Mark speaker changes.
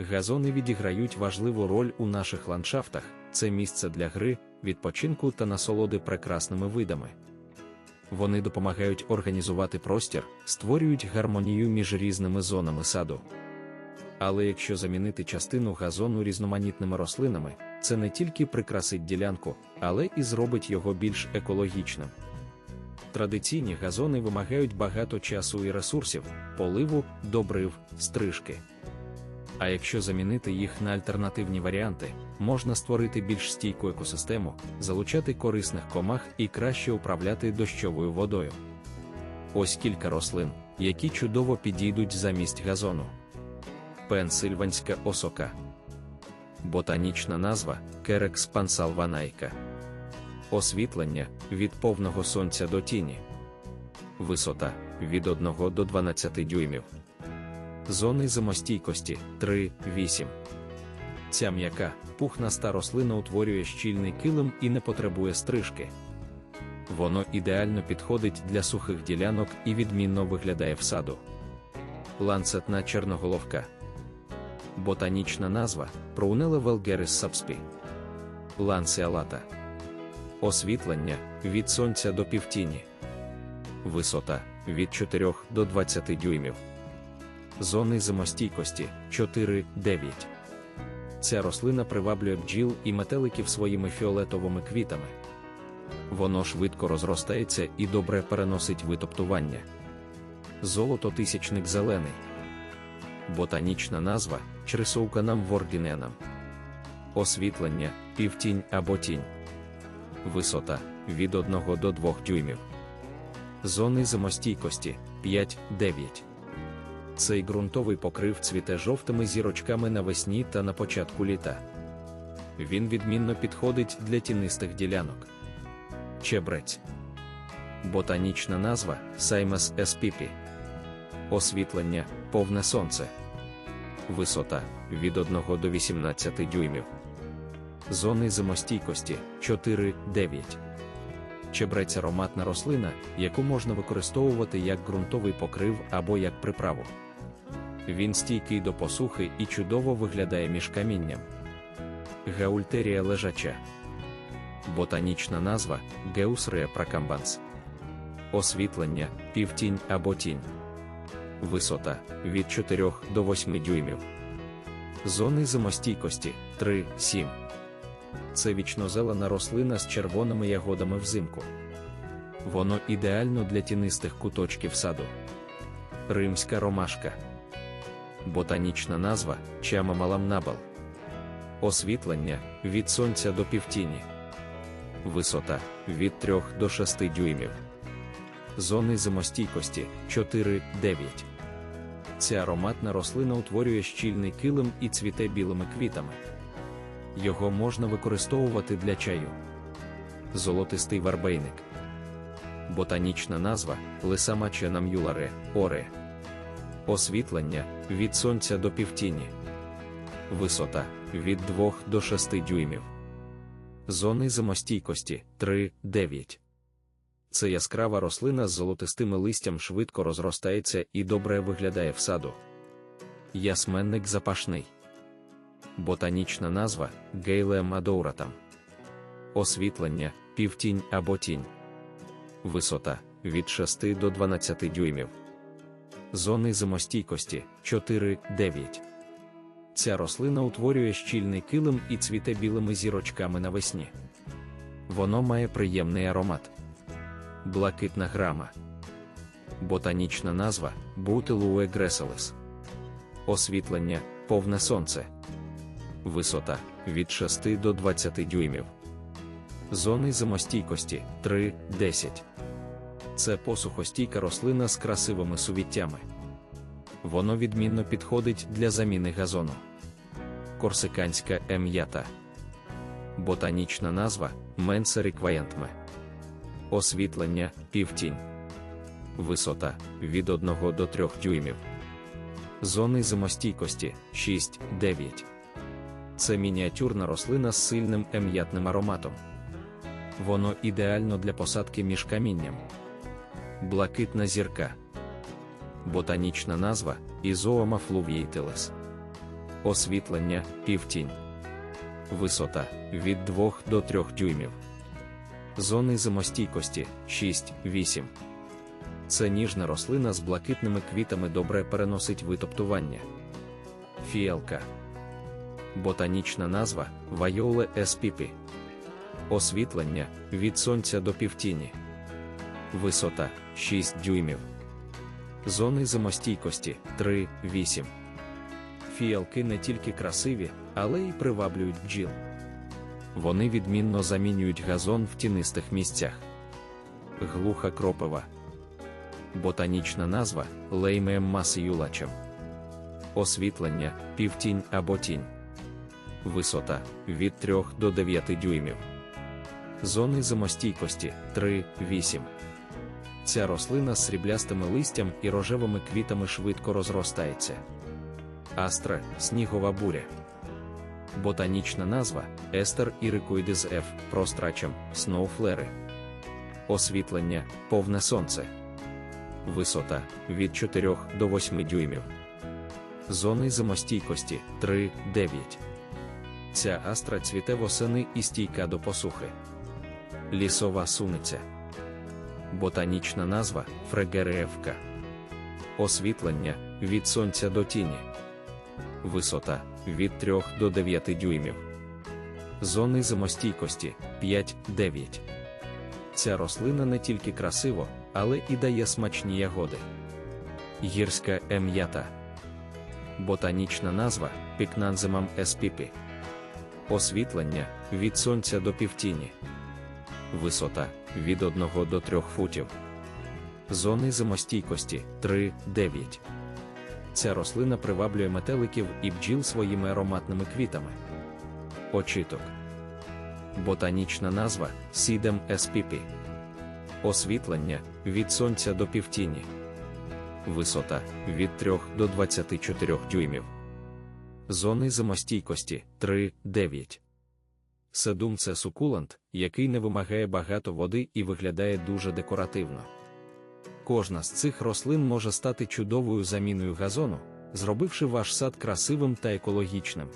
Speaker 1: Газони відіграють важливу роль у наших ландшафтах, це місце для гри, відпочинку та насолоди прекрасними видами. Вони допомагають організувати простір, створюють гармонію між різними зонами саду. Але якщо замінити частину газону різноманітними рослинами, це не тільки прикрасить ділянку, але і зробить його більш екологічним. Традиційні газони вимагають багато часу і ресурсів, поливу, добрив, стрижки. А якщо замінити їх на альтернативні варіанти, можна створити більш стійку екосистему, залучати корисних комах і краще управляти дощовою водою. Ось кілька рослин, які чудово підійдуть замість газону. Пенсильванська осока. Ботанічна назва Керекс пансалванайка. Освітлення від повного сонця до тіні. Висота від 1 до 12 дюймів. Зони зимостійкості 3-8. Ця м'яка, пухнаста рослина утворює щільний килим і не потребує стрижки. Воно ідеально підходить для сухих ділянок і відмінно виглядає в саду. Ланцетна черноголовка. Ботанічна назва Проунела велгерис сапспі. Ланцеалата. Освітлення від сонця до півтіні. Висота від 4 до 20 дюймів. Зони зимостійкості 4-9. Ця рослина приваблює бджіл і метеликів своїми фіолетовими квітами. Воно швидко розростається і добре переносить витоптування. Золото тисячник зелений. Ботанічна назва Чрисоуканам воргіненам. Освітлення півтінь або тінь. Висота від 1 до 2 дюймів. Зони зимостійкості 5-9. Цей ґрунтовий покрив цвіте жовтими зірочками навесні та на початку літа. Він відмінно підходить для тінистих ділянок. Чебрець. Ботанічна назва Саймас еспіпі. Освітлення повне сонце. Висота від 1 до 18 дюймів. Зони зимостійкості 4-9. Чебрець ароматна рослина, яку можна використовувати як ґрунтовий покрив або як приправу. Він стійкий до посухи і чудово виглядає між камінням. Гаультерія лежача. Ботанічна назва Геусрея пракамбанс. Освітлення півтінь або тінь. Висота від 4 до 8 дюймів. Зони зимостійкості 3-7. Це вічнозелена рослина з червоними ягодами взимку. Воно ідеально для тінистих куточків саду. Римська ромашка. Ботанічна назва Чама маламнабал. Освітлення від сонця до півтіні. Висота від 3 до 6 дюймів. Зони зимостійкості 4-9. Ця ароматна рослина утворює щільний килим і цвіте білими квітами. Його можна використовувати для чаю. Золотистий варбейник. Ботанічна назва Лисамаче нам'юларе оре. Освітлення від сонця до півтіні. Висота від 2 до 6 дюймів. Зони зимостійкості 3-9. Це яскрава рослина з золотистими листям швидко розростається і добре виглядає в саду. Ясменник запашний. Ботанічна назва Гейлеем адоуратам. Освітлення півтінь або тінь. Висота від 6 до 12 дюймів. Зони зимостійкості 4-9. Ця рослина утворює щільний килим і цвіте білими зірочками навесні. Воно має приємний аромат. Блакитна грама. Ботанічна назва Бутилуе греселес. Освітлення повне сонце. Висота від 6 до 20 дюймів. Зони зимостійкості 3-10. Це посухостійка рослина з красивими сувіттями. Воно відмінно підходить для заміни газону. Корсиканська ем'ята. Ботанічна назва Менса рекваєнтме. Освітлення півтінь. Висота від 1 до 3 дюймів. Зони зимостійкості 6-9. Це мініатюрна рослина з сильним ем'ятним ароматом. Воно ідеально для посадки між камінням. Блакитна зірка. Ботанічна назва Ізоама флувійтелес. Освітлення півтінь. Висота від 2 до 3 дюймів. Зони зимостійкості 6-8. Це ніжна рослина з блакитними квітами добре переносить витоптування. Фіалка. Ботанічна назва Вайоле еспіпі. Освітлення від сонця до півтіні. Висота 6 дюймів. Зони зимостійкості 3-8. Фіалки не тільки красиві, але й приваблюють бджіл. Вони відмінно замінюють газон в тінистих місцях. Глуха кропива. Ботанічна назва леймеєм масиюлачем. Освітлення півтінь або тінь. Висота від 3 до 9 дюймів. Зони зимостійкості 3-8. Ця рослина з сріблястими листям і рожевими квітами швидко розростається. Астра снігова буря. Ботанічна назва Естер ірикоїдис F прострачем сноуфлери. Освітлення повне сонце. Висота від 4 до 8 дюймів. Зони зимостійкості 3-9. Ця астра цвіте восени і стійка до посухи. Лісова суниця. Ботанічна назва Фрегереевка. Освітлення від сонця до тіні. Висота від 3 до 9 дюймів. Зони зимостійкості 5-9. Ця рослина не тільки красиво, але і дає смачні ягоди. Гірська ем'ята. Ботанічна назва Пікнанземам еспіпі. Освітлення від сонця до півтіні. Висота від 1 до 3 футів. Зони зимостійкості 3-9. Ця рослина приваблює метеликів і бджіл своїми ароматними квітами. Очіток. Ботанічна назва Сідем еспіпі. Освітлення від сонця до півтіні. Висота від 3 до 24 дюймів. Зони зимостійкості 3-9. Седум це сукулант, який не вимагає багато води і виглядає дуже декоративно. Кожна з цих рослин може стати чудовою заміною газону, зробивши ваш сад красивим та екологічним.